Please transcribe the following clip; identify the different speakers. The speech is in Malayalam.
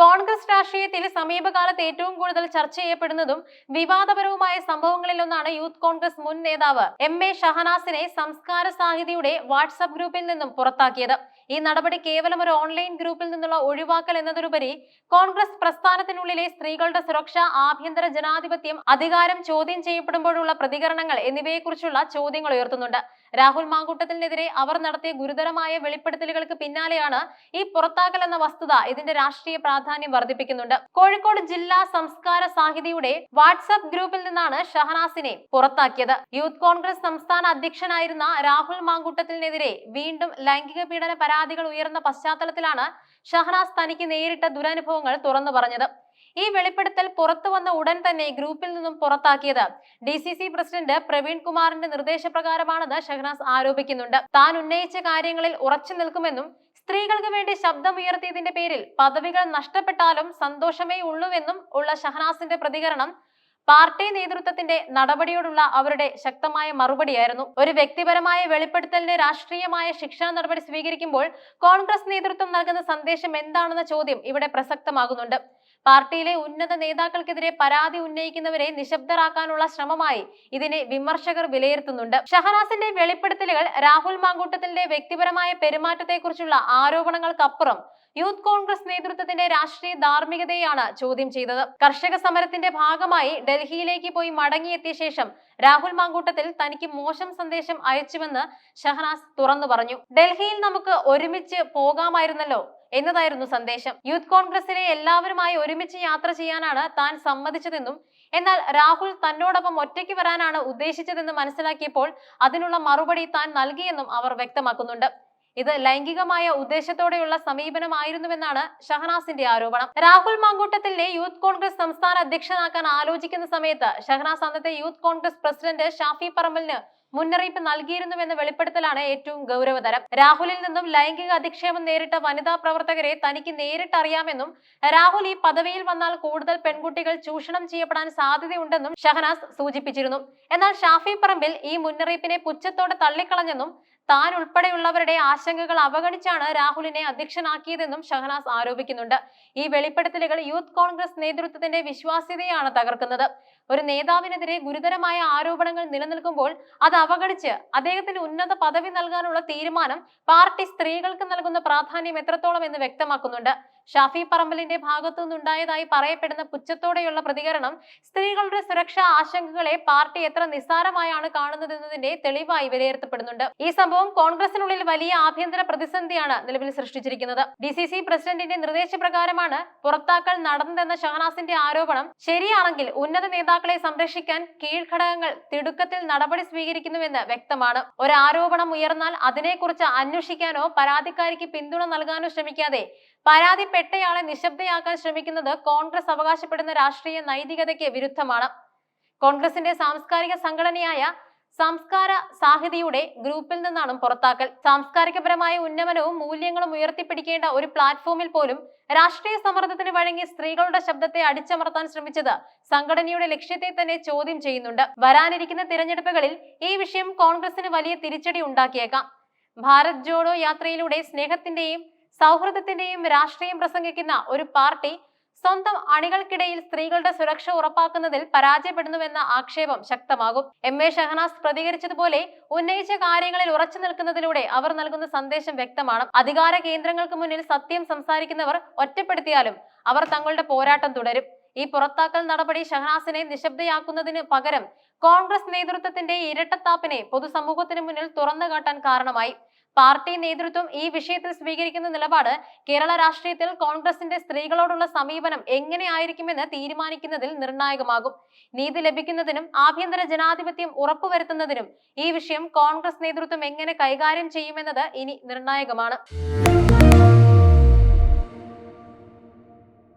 Speaker 1: കോൺഗ്രസ് രാഷ്ട്രീയത്തിൽ സമീപകാലത്ത് ഏറ്റവും കൂടുതൽ ചർച്ച ചെയ്യപ്പെടുന്നതും വിവാദപരവുമായ സംഭവങ്ങളിലൊന്നാണ് യൂത്ത് കോൺഗ്രസ് മുൻ നേതാവ് എം എ ഷഹനാസിനെ സംസ്കാര സാഹിതിയുടെ വാട്സ്ആപ്പ് ഗ്രൂപ്പിൽ നിന്നും പുറത്താക്കിയത്. ഈ നടപടി കേവലം ഒരു ഓൺലൈൻ ഗ്രൂപ്പിൽ നിന്നുള്ള ഒഴിവാക്കൽ എന്നതിലുപരി കോൺഗ്രസ് പ്രസ്ഥാനത്തിനുള്ളിലെ സ്ത്രീകളുടെ സുരക്ഷ ആഭ്യന്തര ജനാധിപത്യം അധികാരം ചോദ്യം ചെയ്യപ്പെടുമ്പോഴുള്ള പ്രതികരണങ്ങൾ എന്നിവയെക്കുറിച്ചുള്ള ചോദ്യങ്ങൾ ഉയർത്തുന്നുണ്ട്. രാഹുൽ മാങ്കൂട്ടത്തിനെതിരെ അവർ നടത്തിയ ഗുരുതരമായ വെളിപ്പെടുത്തലുകൾക്ക് പിന്നാലെയാണ് ഈ പുറത്താക്കൽ എന്ന വസ്തുത ഇതിന്റെ രാഷ്ട്രീയ പ്രാധാന്യം വർദ്ധിപ്പിക്കുന്നുണ്ട്. കോഴിക്കോട് ജില്ലാ സംസ്കാര സാഹിതിയുടെ വാട്സ്ആപ്പ് ഗ്രൂപ്പിൽ നിന്നാണ് ഷഹനാസിനെ പുറത്താക്കിയത്. യൂത്ത് കോൺഗ്രസ് സംസ്ഥാന അധ്യക്ഷനായിരുന്ന രാഹുൽ മാങ്കൂട്ടത്തിനെതിരെ വീണ്ടും ലൈംഗിക പീഡന പരാതികൾ ഉയർന്ന പശ്ചാത്തലത്തിലാണ് ഷഹനാസ് തനിക്ക് നേരിട്ട ദുരനുഭവങ്ങൾ തുറന്നു പറഞ്ഞത്. ഈ വെളിപ്പെടുത്തൽ പുറത്തു വന്ന ഉടൻ തന്നെ ഗ്രൂപ്പിൽ നിന്നും പുറത്താക്കിയത് D C C president Praveen കുമാറിന്റെ നിർദ്ദേശപ്രകാരമാണെന്ന് ഷഹനാസ് ആരോപിക്കുന്നുണ്ട്. താൻ ഉന്നയിച്ച കാര്യങ്ങളിൽ ഉറച്ചു നിൽക്കുമെന്നും സ്ത്രീകൾക്ക് വേണ്ടി ശബ്ദമുയർത്തിയതിന്റെ പേരിൽ പദവികൾ നഷ്ടപ്പെട്ടാലും സന്തോഷമേ ഉള്ളൂവെന്നും ഉള്ള ഷഹനാസിന്റെ പ്രതികരണം പാർട്ടി നേതൃത്വത്തിന്റെ നടപടിയോടുള്ള അവരുടെ ശക്തമായ മറുപടിയായിരുന്നു. ഒരു വ്യക്തിപരമായ വെളിപ്പെടുത്തലിന് രാഷ്ട്രീയമായ ശിക്ഷാ നടപടി സ്വീകരിക്കുമ്പോൾ കോൺഗ്രസ് നേതൃത്വം നൽകുന്ന സന്ദേശം എന്താണെന്ന ചോദ്യം ഇവിടെ പ്രസക്തമാകുന്നുണ്ട്. പാർട്ടിയിലെ ഉന്നത നേതാക്കൾക്കെതിരെ പരാതി ഉന്നയിക്കുന്നവരെ നിശബ്ദരാക്കാനുള്ള ശ്രമമായി ഇതിനെ വിമർശകർ വിലയിരുത്തുന്നുണ്ട്. ഷഹനാസിന്റെ വെളിപ്പെടുത്തലുകൾ രാഹുൽ മാങ്കൂട്ടത്തിന്റെ വ്യക്തിപരമായ പെരുമാറ്റത്തെക്കുറിച്ചുള്ള ആരോപണങ്ങൾക്കപ്പുറം യൂത്ത് കോൺഗ്രസ് നേതൃത്വത്തിന്റെ രാഷ്ട്രീയ ധാർമ്മികതയാണ് ചോദ്യം ചെയ്തത്. കർഷക സമരത്തിന്റെ ഭാഗമായി ഡൽഹിയിലേക്ക് പോയി മടങ്ങിയെത്തിയ ശേഷം രാഹുൽ മാങ്കൂട്ടത്തിൽ തനിക്ക് മോശം സന്ദേശം അയച്ചുവെന്ന് ഷഹനാസ് തുറന്നു പറഞ്ഞു. ഡൽഹിയിൽ നമുക്ക് ഒരുമിച്ച് പോകാമായിരുന്നല്ലോ എന്നതായിരുന്നു സന്ദേശം. യൂത്ത് കോൺഗ്രസിലെ എല്ലാവരുമായി ഒരുമിച്ച് യാത്ര ചെയ്യാനാണ് താൻ സമ്മതിച്ചതെന്നും എന്നാൽ രാഹുൽ തന്നോടൊപ്പം ഒറ്റയ്ക്ക് വരാനാണ് ഉദ്ദേശിച്ചതെന്ന് മനസ്സിലാക്കിയപ്പോൾ അതിനുള്ള മറുപടി താൻ നൽകിയെന്നും അവർ വ്യക്തമാക്കുന്നുണ്ട്. ഇത് ലൈംഗികമായ ഉദ്ദേശത്തോടെയുള്ള സമീപനമായിരുന്നുവെന്നാണ് ഷഹനാസിന്റെ ആരോപണം. രാഹുൽ മാങ്കൂട്ടത്തിലെ യൂത്ത് കോൺഗ്രസ് സംസ്ഥാന അധ്യക്ഷനാക്കാൻ ആലോചിക്കുന്ന സമയത്ത് ഷഹനാസ് അന്നത്തെ യൂത്ത് കോൺഗ്രസ് പ്രസിഡന്റ് ഷാഫി പറമ്പലിന് മുന്നറിയിപ്പ് നൽകിയിരുന്നുവെന്ന വെളിപ്പെടുത്തലാണ് ഏറ്റവും ഗൗരവതരം. രാഹുലിൽ നിന്നും ലൈംഗിക അധിക്ഷേപം നേരിട്ട വനിതാ പ്രവർത്തകരെ തനിക്ക് നേരിട്ടറിയാമെന്നും രാഹുൽ ഈ പദവിയിൽ വന്നാൽ കൂടുതൽ പെൺകുട്ടികൾ ചൂഷണം ചെയ്യപ്പെടാൻ സാധ്യതയുണ്ടെന്നും ഷഹനാസ് സൂചിപ്പിച്ചിരുന്നു. എന്നാൽ ഷാഫി പറമ്പിൽ ഈ മുന്നറിയിപ്പിനെ പുച്ഛത്തോടെ തള്ളിക്കളഞ്ഞെന്നും താൻ ഉൾപ്പെടെയുള്ളവരുടെ ആശങ്കകൾ അവഗണിച്ചാണ് രാഹുലിനെ അധ്യക്ഷനാക്കിയതെന്നും ഷഹനാസ് ആരോപിക്കുന്നുണ്ട്. ഈ വെളിപ്പെടുത്തലുകൾ യൂത്ത് കോൺഗ്രസ് നേതൃത്വത്തിന്റെ വിശ്വാസ്യതയാണ് തകർക്കുന്നത്. ഒരു നേതാവിനെതിരെ ഗുരുതരമായ ആരോപണങ്ങൾ നിലനിൽക്കുമ്പോൾ അത് അവഗണിച്ച് അദ്ദേഹത്തിന് ഉന്നത പദവി നൽകാനുള്ള തീരുമാനം പാർട്ടി സ്ത്രീകൾക്ക് നൽകുന്ന പ്രാധാന്യം എത്രത്തോളം എന്ന് വ്യക്തമാക്കുന്നുണ്ട്. ഷാഫി പറമ്പലിന്റെ ഭാഗത്തു നിന്നുണ്ടായതായി പറയപ്പെടുന്ന പുച്ഛത്തോടെയുള്ള പ്രതികരണം സ്ത്രീകളുടെ സുരക്ഷാ ആശങ്കകളെ പാർട്ടി എത്ര നിസ്സാരമായാണ് കാണുന്നതെന്നതിന്റെ തെളിവായി വിലയിരുത്തപ്പെടുന്നുണ്ട്. ഈ സംഭവം കോൺഗ്രസിനുള്ളിൽ വലിയ ആഭ്യന്തര പ്രതിസന്ധിയാണ് നിലവിൽ സൃഷ്ടിച്ചിരിക്കുന്നത്. ഡി സി സി പ്രസിഡന്റിന്റെ നിർദ്ദേശപ്രകാരമാണ് പുറത്താക്കൽ നടന്നതെന്ന ഷഹനാസിന്റെ ആരോപണം. ശരിയാണെങ്കിൽ ഉന്നത നേതാക്കളെ സംരക്ഷിക്കാൻ കീഴ്ഘടകങ്ങൾ തിടുക്കത്തിൽ നടപടി സ്വീകരിക്കുന്നുവെന്ന് വ്യക്തമാണ്. ഒരു ആരോപണം ഉയർന്നാൽ അതിനെക്കുറിച്ച് അന്വേഷിക്കാനോ പരാതിക്കാരിക്ക് പിന്തുണ നൽകാനോ ശ്രമിക്കാതെ പരാതിപ്പെട്ടയാളെ നിശബ്ദയാക്കാൻ ശ്രമിക്കുന്നത് കോൺഗ്രസ് അവകാശപ്പെടുന്ന രാഷ്ട്രീയ നൈതികതയ്ക്ക് വിരുദ്ധമാണ്. കോൺഗ്രസിന്റെ സാംസ്കാരിക സംഘടനയായ സംസ്കാര സാഹിതിയുടെ ഗ്രൂപ്പിൽ നിന്നാണ് പുറത്താക്കൽ. സാംസ്കാരികപരമായ ഉന്നമനവും മൂല്യങ്ങളും ഉയർത്തിപ്പിടിക്കേണ്ട ഒരു പ്ലാറ്റ്ഫോമിൽ പോലും രാഷ്ട്രീയ സമ്മർദ്ദത്തിന് വഴങ്ങി സ്ത്രീകളുടെ ശബ്ദത്തെ അടിച്ചമർത്താൻ ശ്രമിച്ചത് സംഘടനയുടെ ലക്ഷ്യത്തെ തന്നെ ചോദ്യം ചെയ്യുന്നുണ്ട്. വരാനിരിക്കുന്ന തിരഞ്ഞെടുപ്പുകളിൽ ഈ വിഷയം കോൺഗ്രസിന് വലിയ തിരിച്ചടി ഉണ്ടാക്കിയേക്കാം. ഭാരത് ജോഡോ യാത്രയിലൂടെ സ്നേഹത്തിന്റെയും സൗഹൃദത്തിന്റെയും രാഷ്ട്രീയം പ്രസംഗിക്കുന്ന ഒരു പാർട്ടി സ്വന്തം അണികൾക്കിടയിൽ സ്ത്രീകളുടെ സുരക്ഷ ഉറപ്പാക്കുന്നതിൽ പരാജയപ്പെടുന്നുവെന്ന ആക്ഷേപം ശക്തമാകും. എം എ ഷഹനാസ് പ്രതികരിച്ചതുപോലെ ഉന്നയിച്ച കാര്യങ്ങളിൽ ഉറച്ചു നിൽക്കുന്നതിലൂടെ അവർ നൽകുന്ന സന്ദേശം വ്യക്തമാണ്. അധികാര കേന്ദ്രങ്ങൾക്ക് മുന്നിൽ സത്യം സംസാരിക്കുന്നവർ ഒറ്റപ്പെടുത്തിയാലും അവർ തങ്ങളുടെ പോരാട്ടം തുടരും. ഈ പുറത്താക്കൽ നടപടി ഷഹനാസിനെ നിശബ്ദയാക്കുന്നതിന് പകരം കോൺഗ്രസ് നേതൃത്വത്തിന്റെ ഇരട്ടത്താപ്പിനെ പൊതുസമൂഹത്തിന് മുന്നിൽ തുറന്നു കാട്ടാൻ കാരണമായി. പാർട്ടി നേതൃത്വം ഈ വിഷയത്തിൽ സ്വീകരിക്കുന്ന നിലപാട് കേരള രാഷ്ട്രീയത്തിൽ കോൺഗ്രസിന്റെ സ്ത്രീകളോടുള്ള സമീപനം എങ്ങനെയായിരിക്കുമെന്ന് തീരുമാനിക്കുന്നതിൽ നിർണായകമാകും. നീതി ലഭിക്കുന്നതിനും ആഭ്യന്തര ജനാധിപത്യം ഉറപ്പുവരുത്തുന്നതിനും ഈ വിഷയം കോൺഗ്രസ് നേതൃത്വം എങ്ങനെ കൈകാര്യം ചെയ്യുമെന്നത് ഇനി നിർണായകമാണ്.